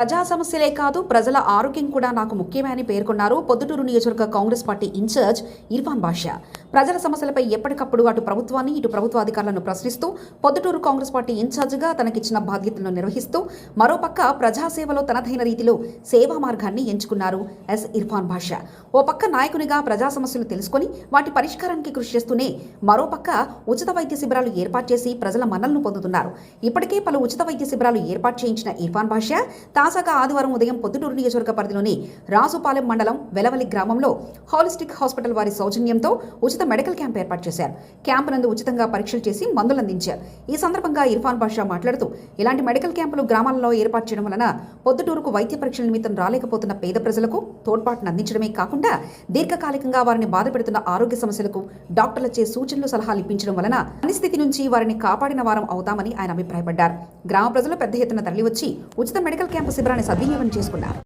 ప్రజా సమస్యలే కాదు ప్రజల ఆరోగ్యం కూడా నాకు ముఖ్యమని పేర్కొన్నారు పొద్దుటూరు నియోజకవర్గ Congress party incharge Irfan Basha. ప్రజల సమస్యలపై ఎప్పటికప్పుడు అటు ప్రభుత్వాన్ని ఇటు ప్రభుత్వ అధికారులను ప్రశ్నిస్తూ పొద్దుటూరు కాంగ్రెస్ పార్టీ ఇన్ఛార్జిగా తనకిచ్చిన బాధ్యతలను నిర్వహిస్తూ మరోపక్క ప్రజాసేవలో తనదైన రీతిలో సేవా మార్గాన్ని ఎంచుకున్నారు ఎస్ ఇర్ఫాన్ బాషా. ఓ పక్క నాయకునిగా ప్రజా సమస్యలు తెలుసుకొని వాటి పరిష్కారానికి కృషి చేస్తూనే మరోపక్క ఉచిత వైద్య శిబిరాలు ఏర్పాటు చేసి ప్రజల మన్నలను పొందుతున్నారు. ఇప్పటికే పలు ఉచిత వైద్య శిబిరాలు ఏర్పాటు చేయించిన ఇర్ఫాన్ బాషా తాజాగా ఆదివారం ఉదయం పొద్దుటూరు నియోజకవర్గ పరిధిలోని రాజుపాలెం మండలం వెలవలి గ్రామంలో హాలిస్టిక్ హాస్పిటల్ వారి సౌజన్యంతో ఉచిత మెడికల్ క్యాంప్ ఏర్పాటు చేశారు. క్యాంపు నందు ఉచితంగా పరీక్షలు చేసి మందులు అందించారు ఈ సందర్భంగా ఇర్ఫాన్ బాషా మాట్లాడుతూ ఇలాంటి మెడికల్ క్యాంపులు గ్రామాలలో ఏర్పాటు చేయడం వలన పొద్దుటూరుకు వైద్య పరీక్షల నిమిత్తం రాలేకపోతున్న పేద ప్రజలకు తోడ్పాటును అందించడమే కాకుండా దీర్ఘకాలికంగా వారిని బాధపెడుతున్న ఆరోగ్య సమస్యలకు డాక్టర్లచే సూచనలు సలహాలు ఇప్పించడం వలన అనిస్థితి నుంచి వారిని కాపాడిన వారం అవుతామని ఆయన అభిప్రాయపడ్డారు. గ్రామ ప్రజలు పెద్ద ఎత్తున తరలివచ్చి ఉచిత మెడికల్ క్యాంపు శిబిరాన్ని సద్వినియోగం చేసుకున్నారు.